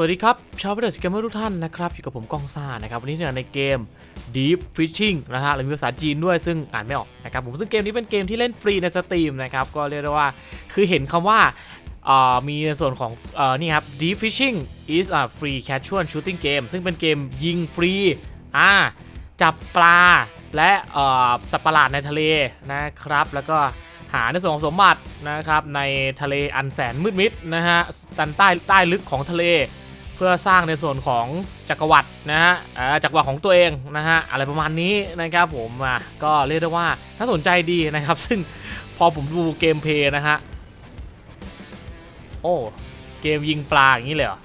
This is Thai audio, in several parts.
สวัสดีครับ ชาวเพื่อนสเกมเมอร์ทุกท่านนะครับอยู่กับผมกองซ่านะครับวันนี้เนี่ยในเกม Deep Fishing นะฮะและมีภาษาจีนด้วยซึ่งอ่านไม่ออกนะครับผมซึ่งเกมนี้เป็นเกมที่เล่นฟรีในสตรีมนะครับก็เรียกได้ว่าคือเห็นคำว่าเอ่อมีในส่วนของเอ่อนี่ครับ Deep Fishing is a free casual shooting game ซึ่งเป็นเกมยิงฟรีอ่าจับปลาและเอ่อสัตว์ประหลาดในทะเลนะครับ แล้วก็หาในส่วนของสมบัตินะครับในทะเลอันแสนมืดมิดนะฮะตันใต้ใต้ลึกของทะเล เพื่อสร้างในส่วนของจักรวรรดินะฮะอ่าจักรวรรดิของตัวเองนะฮะอะไรประมาณนี้นะครับผมอะก็เรียกได้ว่าน่าสนใจดีนะครับ ซึ่งพอผมดูเกมเพย์นะฮะโอ้เกมยิงปลาอย่างนี้เลยเหรอ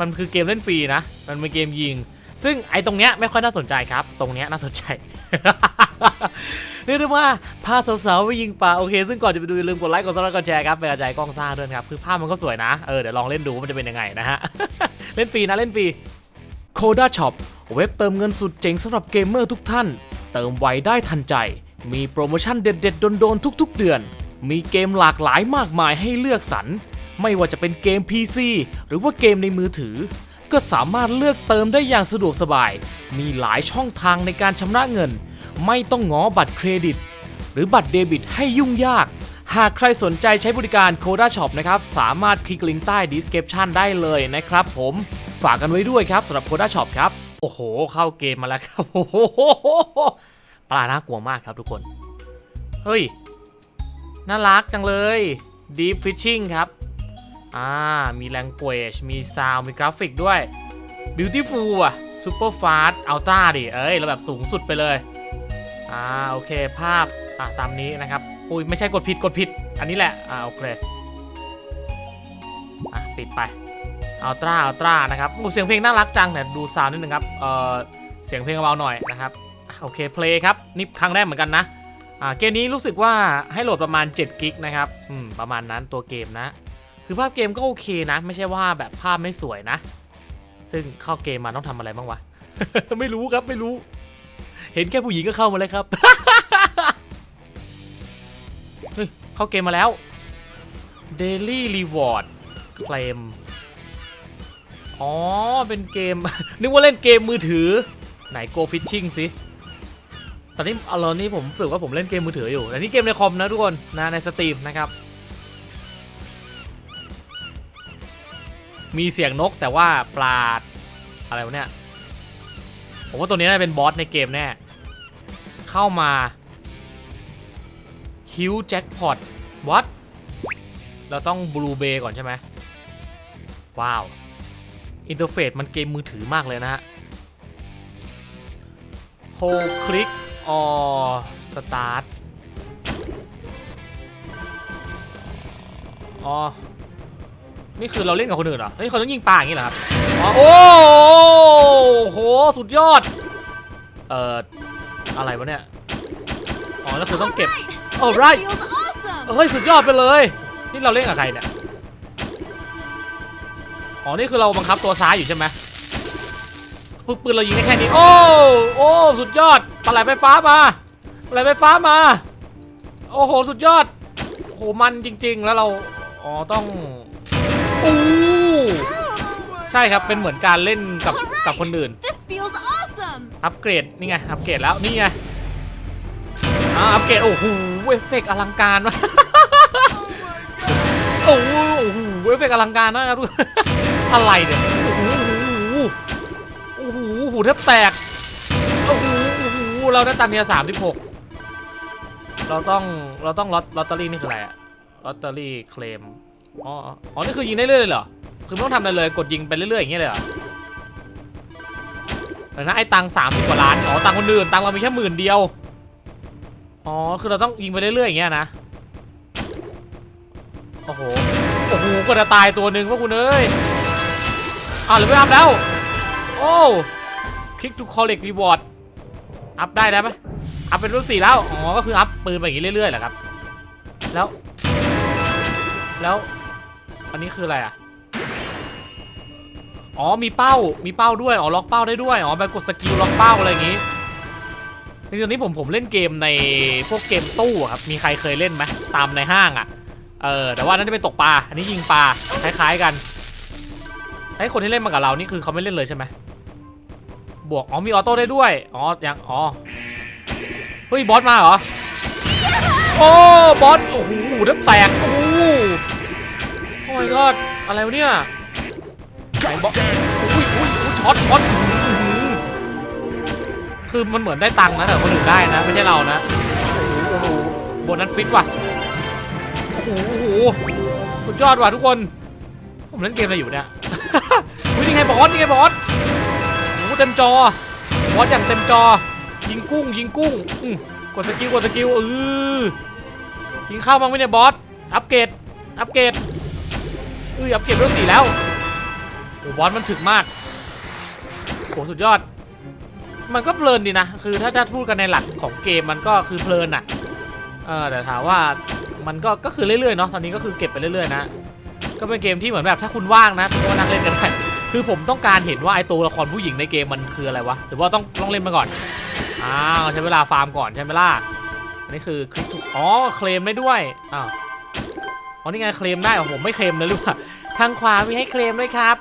มันคือเกมเล่นฟรีนะ มันเป็นเกมยิง ซึ่งไอ้ตรงเนี้ยไม่ค่อยน่าสนใจครับ ตรงเนี้ยน่าสนใจ เรียกได้ว่าพาสาวๆไปยิงปลาโอเค ซึ่งก่อนจะไปดูอย่าลืมกดไลค์กดซับสไครต์กดแชร์ครับเป็นกำลังใจให้กล้องซ่าด้วยนะครับคือภาพมันก็สวยนะเออเดี๋ยวลองเล่นดูว่ามันจะเป็นยังไงนะฮะเล่นฟรีนะเล่นฟรี Coda Shop เว็บเติมเงินสุดเจ๋งสำหรับเกมเมอร์ทุกท่าน เติมไวได้ทันใจ มีโปรโมชั่นเด็ดๆโดนๆทุก ๆ เดือน มีเกมหลากหลายมากมายให้เลือกสรรไม่ว่าจะเป็นเกม PC หรือว่าเกมในมือถือ ก็สามารถเลือกเติมได้อย่างสะดวกสบาย มีหลายช่องทางในการชำระเงิน ไม่ต้องง้อบัตรเครดิต หรือบัตรเดบิตให้ยุ่งยาก หากใครสนใจใช้บริการ Coda Shop นะครับ สามารถคลิกลิงก์ใต้ description ได้เลยนะครับผมฝากกันไว้ด้วยครับสำหรับ Coda Shop ครับ โอ้โห เข้าเกมมาแล้วครับโอ้โหปลาน่ากลัวมากครับทุกคน เฮ้ย น่ารักจังเลย Deep Fishing ครับอ่ามี language มี sound มีกราฟิกด้วย beautiful อะ super fast ultra ดิ เอ้ยราแบบสูงสุดไปเลย อ่าโอเคภาพอ่าตามนี้นะครับอุ้ยไม่ใช่กดผิดกดผิด อันนี้แหละอ่าโอเคอะปิดไปอัลตร้าอัลตร้านะครับอู้เสียงเพลงน่ารักจังแต่ดูซาวด์นิดนึงครับเอ่อเสียงเพลงเบาหน่อยนะครับโอเคเพลย์ครับนี่ครั้งแรกเหมือนกันนะอ่าเกมนี้รู้สึกว่าให้โหลดประมาณ7กิกนะครับอืมประมาณนั้นตัวเกมนะ คือภาพเกมก็โอเคนะ ไม่ใช่ว่าแบบภาพไม่สวยนะ ซึ่งเข้าเกมมาต้องทำอะไรบ้างวะ ไม่รู้ครับไม่รู้ เห็นแค่ผู้หญิงก็เข้ามาเลยครับเฮ้ยเข้าเกมมาแล้ว Daily Reward Claim อ๋อ เป็นเกม นึกว่าเล่นเกมมือถือ ไหน Go Fishing สิ ตอนนี้เอาตอนนี้ผมรู้สึกว่าผมเล่นเกมมือถืออยู่ แต่นี่เกมในคอมนะทุกคน นะ ในสตรีมนะครับ มีเสียงนกแต่ว่าปลาอะไรวะเนี่ย ผมว่าตัวนี้น่าจะเป็นบอสในเกมแน่ เข้ามาฮิวแจ็คพอตวัดเราต้องบลูเบก่อนใช่ไหมว้าว อินเทอร์เฟซมันเกมมือถือมากเลยนะฮะโฮคลิกออสตาร์ทอ๋อ นี่คือเราเล่นกับคนอื่นเหรอนี่เขาต้องยิงปลาอย่างนี้เหรอครับโอ้โหสุดยอด เอ่ออะไรวะเนี่ยอ๋อแล้วคือต้องเก็บ Alright. This feels awesome. เฮ้ยสุดยอดไปเลยนี่เราเล่นกับใครเนี่ยอ๋อนี่คือเราบังคับตัวซ้ายอยู่ใช่ไหมปืนเรายิงได้แค่นี้โอ้โอ้สุดยอดปลาไหลไฟฟ้ามาปลาไหลไฟฟ้ามา โอ้โหสุดยอดโอ้โหมันจริง ๆ แล้วเราอ๋อต้อง อู้ใช่ครับเป็นเหมือนการเล่นกับกับคนอื่น This feels awesome. อัปเกรดนี่ไงอัปเกรดแล้วนี่ไงอ่าอัปเกรดโอ้โหเอฟเฟกต์อลังการมากโอ้โหโอ้โหเอฟเฟกต์อลังการนะครับทุกคนอะไรเนี่ยโอ้โหโอ้โหโอ้โหหูแทบแตกโอ้โหโอ้โหเราได้ตันเนียสามสิบหกเราต้องเราต้องลอตลอตเตอรี่นี่คืออะไรอะลอตเตอรี่เคลม อ๋อ อ๋อ นี่คือยิงได้เรื่อยเลยเหรอ คือไม่ต้องทำอะไรเลย กดยิงไปเรื่อยๆอย่างเงี้ยเลยเหรอเดี๋ยวนะไอ้ตังสามสิบกว่าล้าน อ๋อ ตังคนอื่น ตังเรามีแค่หมื่นเดียว อ๋อ คือเราต้องยิงไปเรื่อยๆอย่างเงี้ยนะ โอ้โห โอ้โหก็จะตายตัวหนึ่งพวกคุณเอ้ยอ่าหรือไม่อัพแล้ว โอ้คลิกทูคอลเลกรีวอร์ด อัพได้แล้วไหมอัพเป็นรุ่นสี่แล้ว อ๋อ ก็คืออัพปืนไปอย่างงี้เรื่อยๆแหละครับ แล้ว แล้ว อันนี้คืออะไรอะ อ๋อมีเป้า มีเป้าด้วย อ๋อล็อกเป้าได้ด้วย อ๋อแบบกดสกิลล็อกเป้าอะไรอย่างงี้ ในตอนนี้ผมผมเล่นเกมในพวกเกมตู้อะครับ มีใครเคยเล่นไหมตามในห้างอะ เออแต่ว่านั่นจะเป็นตกปลา อันนี้ยิงปลาคล้ายๆกันไอ้คนที่เล่นมากับเรานี่คือเขาไม่เล่นเลยใช่ไหมบวก อ๋อมีออโต้ได้ด้วย อ๋อยังอ๋อ เฮ้ยบอสมาเหรอ โอ้บอส โอ้โหน้ำแตกโอ้ โหโอ้ยก็อะไรวะเนี่ยไหนบอสอุ้ยอุ้ยอุ้ยช็อตช็อตคือมันเหมือนได้ตังค์นะแต่คนอื่นได้นะ ไม่ใช่เรานะโอ้โหโอ้โหโบนัสฟิตว่ะโอ้โหสุดยอดว่ะทุกคน ผมเล่นเกมอะไรอยู่เนี่ยอุ้ยนี่ไงบอสนี่ไงบอสโอ้โหเต็มจอบอสอย่างเต็มจอ ยิงกุ้ง ยิงกุ้งกดสกิลกดสกิลเออยิงเข้าบ้างไหมเนี่ยบอสอัปเกรดอัปเกรด อ้ยอัปเกรดเรื่องสี่แล้วโอ้บอสมันถึกมากโหสุดยอด มันก็เพลินดีนะ คือถ้าจะพูดกันในหลักของเกมมันก็คือเพลินอะเออแต่ถามว่ามันก็ก็คือเรื่อยๆเนาะตอนนี้ก็คือเก็บไปเรื่อยๆนะก็เป็นเกมที่เหมือนแบบถ้าคุณว่างนะคุณก็นั่งเล่นกันได้คือผมต้องการเห็นว่าไอตัวละครผู้หญิงในเกมมันคืออะไรวะหรือว่าต้องต้องเล่นมาก่อนอ้าวใช้เวลาฟาร์มก่อนใช่ไหมล่ะอันนี้คือคลิกถูกอ๋อเคลมได้ด้วยอ้าว อ๋อนี่ไงเคลมได้ของผมไม่เคลมเลยหรือเปล่าทางขวามีให้เคลมด้วยครับ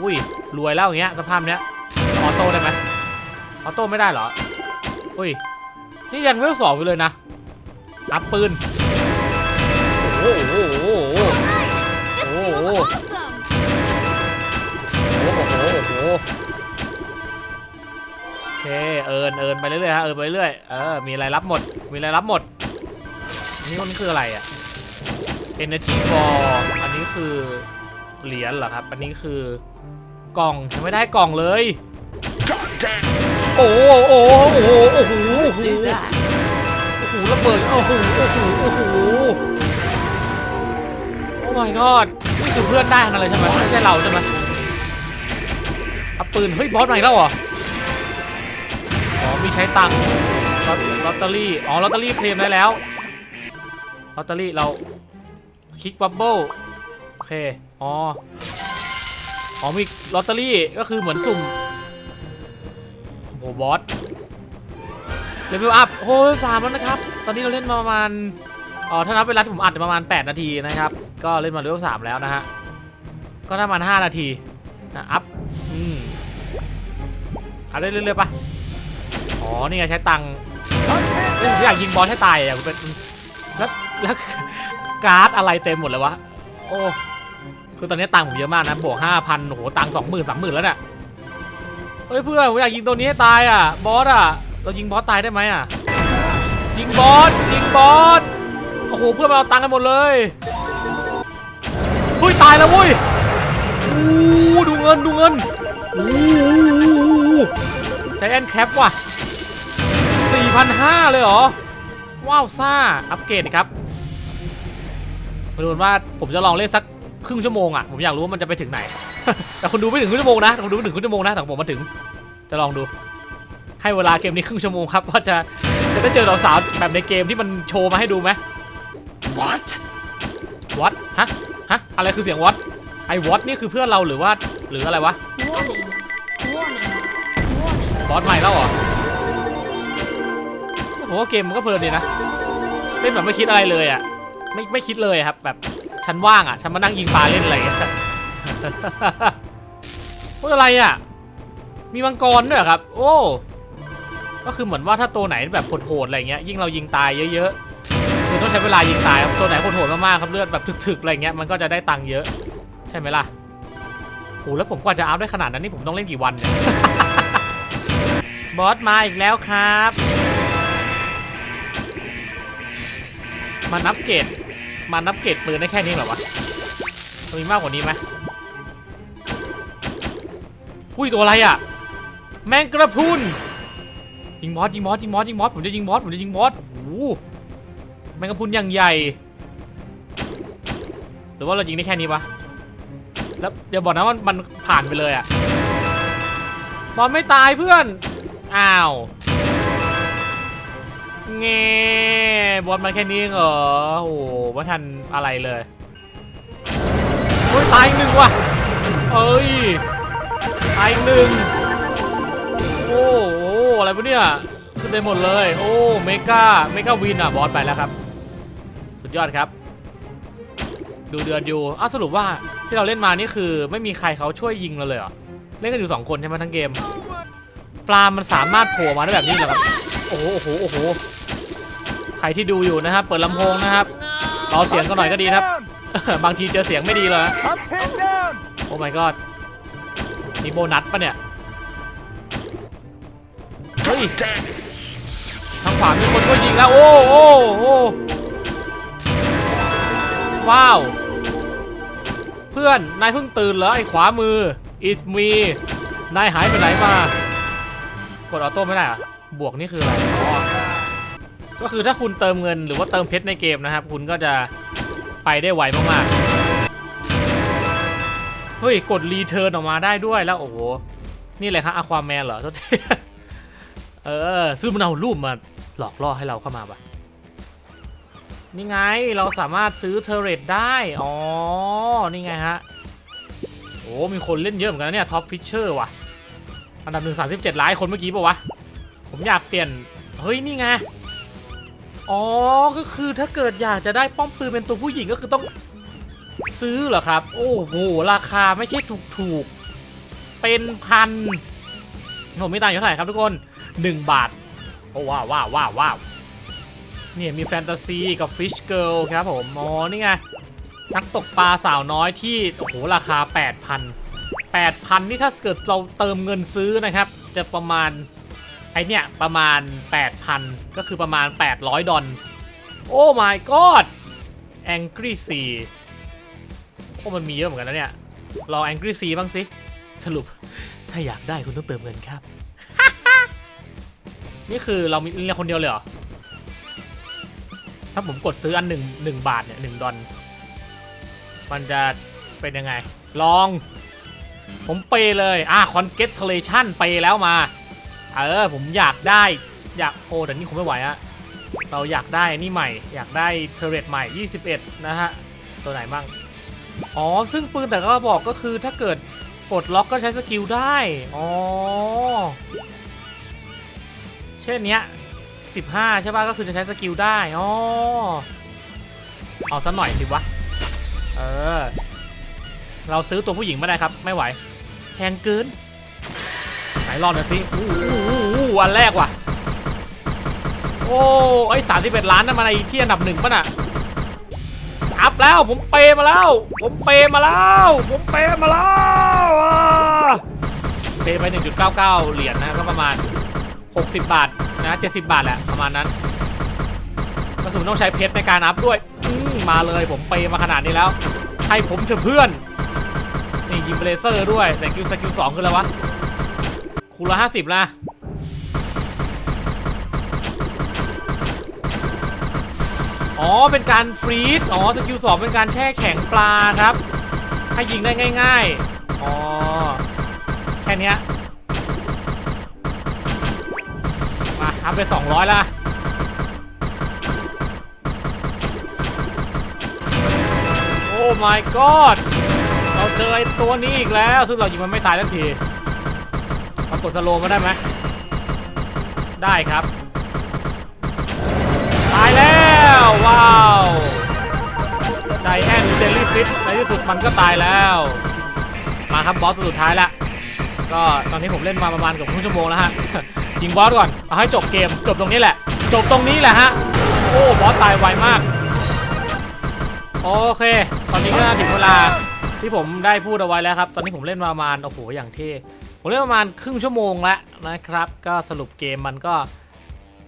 อุ้ยรวยแล้วอย่างเงี้ยสภาพเนี้ยออโต้ได้ไหมออโต้ไม่ได้เหรอ อุ้ยนี่ยังเวลสองอยู่เลยนะอัพปืนโอ้โหโอ้โหโอ้โหโอ้โหโอ้โหโอเคเอิญเอิญไปเรื่อยๆฮะเอิญไปเรื่อยเออมีอะไรรับหมด มีอะไรรับหมด นี่มันคืออะไรอะ energy ball อันนี้คือเหรียญเหรอครับ อันนี้คือกล่องยังไม่ได้กล่องเลย โอ้โหโอ้โหโอ้โหโอ้โหโอ้โห Do that. โอ้โหระเบิดโอ้โหโอ้โหโอ้โหโอ้ my god นี่คือเพื่อนได้ทั้งนั้นเลยใช่ไหมไม่ใช่เราใช่ไหมเอาปืนเฮ้ยบอสใหม่แล้วเหรออ๋อมีใช้ตังค์ลอตลอตเตอรี่อ๋อลอตเตอรี่เคลมได้แล้วลอตเตอรี่เรา คลิกบับเบิ้ลโอเค อ๋อ อ๋อมีลอตเตอรี่ก็คือเหมือนสุ่มโอ้โหบอสเลเวลอัพโอ้ยสามแล้วนะครับ ตอนนี้เราเล่นมาประมาณอ๋อถ้านับเวลาที่ผมอัดประมาณ 8 นาทีนะครับ ก็เล่นมาเลเวลสามแล้วนะฮะ ก็ประมาณ 5 นาทีนะอัพอืมอัพได้เรื่อยๆปะอ๋อ นี่ไงใช้ตังค์อยากยิงบอสให้ตายอะผมเป็นแล้วแล้ว การ์ดอะไรเต็มหมดเลยวะ โอ้ คือตอนนี้ตังค์ผมเยอะมากนะ บวกห้าพันโอ้โห ตังค์สองหมื่นสามหมื่นแล้วเนี่ย เฮ้ยเพื่อนผมอยากยิงตัวนี้ให้ตายอะ บอสอะ เรายิงบอสตายได้ไหมอะ ยิงบอส ยิงบอส โอ้โห เพื่อนมาเอาตังค์กันหมดเลยเฮ้ยตายแล้วเว้ยอู้ดูเงินดูเงินอู้ใจแอนแคปว่ะ4,500 เลยเหรอ ว้าวซ่า อัปเกรดครับ มาดูกันว่าผมจะลองเล่นสักครึ่งชั่วโมงอะผมอยากรู้ว่ามันจะไปถึงไหน แต่คนดูไม่ถึงครึ่งชั่วโมงนะแต่คนดูไม่ถึงครึ่งชั่วโมงนะแต่ผมมาถึง จะลองดู ให้เวลาเกมนี้ครึ่งชั่วโมงครับว่าจะจะได้เจอสาวๆแบบในเกมที่มันโชว์มาให้ดูไหม What? วอตฮะฮะอะไรคือเสียงวอตไอ้วอตนี่คือเพื่อนเราหรือว่าหรืออะไรวะ Warning. Warning. Warning. บอสใหม่แล้วเหรอผมว่าเกมมันก็เพลินดีนะเล่นแบบไม่คิดอะไรเลยอะ ไม่ไม่คิดเลยครับ แบบฉันว่างอะ ฉันมานั่งยิงปลาเล่นอะไรอย่างเงี้ยโอ้อะไรอะ มีมังกรด้วยครับ โอ้ ก็คือเหมือนว่าถ้าตัวไหนแบบโหดๆอะไรเงี้ยยิ่งเรายิงตายเยอะๆคือต้องใช้เวลายิงตายครับตัวไหนโหดๆมากๆครับเลือดแบบถึกๆอะไรเงี้ยมันก็จะได้ตังค์เยอะ ใช่ไหมล่ะโหแล้วผมกว่าจะอัพได้ขนาดนั้นนี่ผมต้องเล่นกี่วันเนี่ยบอสมาอีกแล้วครับ มานับเกรด มานับเกรดปืนได้แค่นี้เหรอวะมีมากกว่านี้ไหมอุ้ยตัวอะไรอะ แมงกระพุนยิงบอสยิงบอสยิงบอสยิงบอสผมจะยิงบอสผมจะยิงบอสโอ้โหแมงกระพุนอย่างใหญ่ หรือว่าเรายิงได้แค่นี้วะแล้วเดี๋ยวบอกนะว่ามันผ่านไปเลยอะบอลไม่ตายเพื่อน อ้าว เงบอลมาแค่นี้เหรอ โอ้โหไม่ทันอะไรเลยโอ้ยตายอีกหนึ่งว่ะ เอ้ย ตายอีกหนึ่งโอ้โหอะไรวะเนี่ยขึ้นไปหมดเลย โอ้เมกาเมกาวินอะบอสไปแล้วครับ สุดยอดครับ ดูเดือนอยู่อ้าวสรุปว่าที่เราเล่นมานี่คือ ไม่มีใครเขาช่วยยิงเราเลยเหรอ เล่นกันอยู่สองคนใช่ไหมทั้งเกม ปลามันสามารถโผล่มาได้แบบนี้เหรอครับ โอ้โห โอ้โห โอ้โห ใครที่ดูอยู่นะครับ เปิดลำโพงนะครับรอเสียงก็หน่อยก็ดีนะครับ บางทีเจอเสียงไม่ดีเลยนะ I'm pinned down. โอ้ my god นี่โบนัสปะเนี่ย เฮ้ย ทางขวามีคนช่วยยิงแล้ว โอ้โอ้โอ้ว้าว เพื่อน นายเพิ่งตื่นเหรอไอ้ขวามือ is me นายหายไปไหนมา กดออโต้ไม่ได้เหรอะ บวกนี่คืออะไรอ๋อก็คือถ้าคุณเติมเงินหรือว่าเติมเพชรในเกมนะครับ คุณก็จะไปได้ไวมากๆ เฮ้ย กดรีเทิร์นออกมาได้ด้วยแล้ว โอ้โห นี่เลยครับอควาแมนเหรอทษทีเออซึ่งมันเอารูปมาหลอกล่อให้เราเข้ามาปะนี่ไงเราสามารถซื้อเทอร์เรตได้ อ๋อ นี่ไงฮะ โอ้ มีคนเล่นเยอะเหมือนกันนะเนี่ยท็อปฟิชเชอร์ว่ะ อันดับหนึ่งสามสิบเจ็ดล้านคนเมื่อกี้ป่าวะ ผมอยากเปลี่ยน เฮ้ย นี่ไง อ๋อ ก็คือถ้าเกิดอยากจะได้ป้อมปืนเป็นตัวผู้หญิงก็คือต้องซื้อเหรอครับ โอ้โห ราคาไม่ใช่ถูกๆ เป็นพัน ผมไมีตังอยู่เท่าไหร่ครับทุกคน 1 บาท โอ้ว้าวว้าวว้าวว้าวเนี่ยมีแฟนตาซีกับฟิชเกิลครับผมอ๋อนี่ไง นักตกปลาสาวน้อยที่ โอ้โห ราคา 8,000 8,000 นี่ถ้าเกิดเราเติมเงินซื้อนะครับ จะประมาณ ไอเนี่ยประมาณ 8,000 ก็คือประมาณ 800 ดอลโอ้ my god Angry Sea โอ้มันมีเยอะเหมือนกันนะเนี่ยรอง Angry Sea บ้างสิ สรุป ถ้าอยากได้คุณต้องเติมเงินครับ นี่คือเรามีเรียนคนเดียวเลยเหรอ ถ้าผมกดซื้ออันหนึ่งหนึ่งบาทเนี่ยหนึ่งดอลมันจะเป็นยังไง ลอง ผมเปเลย อะ congratulation เปแล้วมา เออผมอยากได้อยากโอ้แต่นี่คงไม่ไหวอะเราอยากได้นี่ใหม่ อยากได้เทเรตใหม่ 21 นะฮะ ตัวไหนบ้าง อ๋อ ซึ่งปืนแต่ก็บอกก็คือถ้าเกิดปลดล็อกก็ใช้สกิลได้ อ๋อ เช่นเนี้ย 15 ใช่ป่ะ ก็คือจะใช้สกิลได้ อ๋อ เอาสักหน่อยสิวะ เออ เราซื้อตัวผู้หญิงไม่ได้ครับ ไม่ไหว แพงเกิน นลองหน่อยสิอู้หู้หู้อันแรกว่ะ โอ้ไอ้สามสิบเอ็ดล้านนั่นมันไอ้ที่อันดับหนึ่งป่ะน่ะอัพแล้วผมเปย์มาแล้ว ผมเปย์มาแล้ว ผมเปย์มาแล้วอ่าเปย์ไป 1.99 เหรียญนะก็ประมาณ 60 บาทนะ70 บาทแหละประมาณนั้นกระสุนต้องใช้เพชรในการอัพด้วยมมาเลยผมเปย์มาขนาดนี้แล้ว ให้ผมเถอะเพื่อน นี่ยิงเลเซอร์ด้วยแต่คิวสกิลสองคืออะไรวะ คูณละห้าสิบนะอ๋อ เป็นการฟรีดอ๋อ สกิลสองเป็นการแช่แข็งปลาครับ ให้ยิงได้ง่ายๆ อ๋อ แค่นี้มาทำไป200ละโอ้ my god เราเจอไอ้ตัวนี้อีกแล้ว ซึ่งเรายิงมันไม่ตายทันที มากดสโลว์มาได้ไหมได้ครับ ตายแล้ว ว้าวไดแอนเจลลี่ฟิตในที่สุดมันก็ตายแล้ว มาครับบอสตัวสุดท้ายละก็ตอนนี้ผมเล่นมาประมาณเกับครึ่งชั่วโมงแล้วฮะยิงบอสก่อนเอาให้จบเกมจบตรงนี้แหละ จบตรงนี้แหละฮะโอ้บอสตายไวมากโอเค ตอนนี้ก็ถึงเวลาที่ผมได้พูดเอาไว้แล้วครับ ตอนนี้ผมเล่นมาประมาณโอ้โหอย่างเท่ ผมเล่นประมาณครึ่งชั่วโมงแล้วนะครับ ก็สรุปเกมมันก็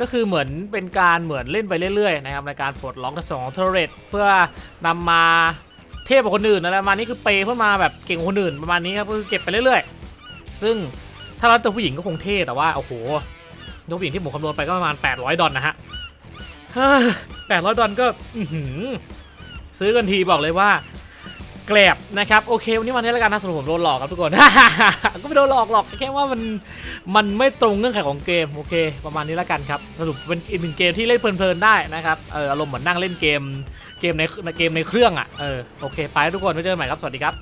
ก็คือเหมือนเป็นการเหมือนเล่นไปเรื่อยๆนะครับในการปลดล็อกในส่วนของเทเรตเพื่อนำมาเทพกว่าคนอื่นอะไรประมาณนี้คือเปย์เพื่อมาแบบเก่งกว่าคนอื่นประมาณนี้ครับก็คือเก็บไปเรื่อยๆ ซึ่งถ้าเราตัวผู้หญิงก็คงเท่แต่ว่าโอ้โหตัวผู้หญิงที่ผมคำนวณไปก็ประมาณ 800 ดอลนะฮะเฮ้ย800ดอลก็ซื้อกันทีบอกเลยว่า แกลบนะครับโอเควันนี้วันนี้แล้วกันนะสรุปผมโดนหลอกครับทุกคนก็ไม่โดนหลอกหรอกแค่ว่ามันมันไม่ตรงเงื่อนไขของเกมโอเค ประมาณนี้แล้วกันครับสรุปเป็นอีกหนึ่งเกมที่เล่นเพลินๆได้นะครับเอออารมณ์เหมือนนั่งเล่นเกมเกมในเกมในเครื่องอะเออโอเคไปทุกคนไว้เจอกันใหม่ครับสวัสดีครับ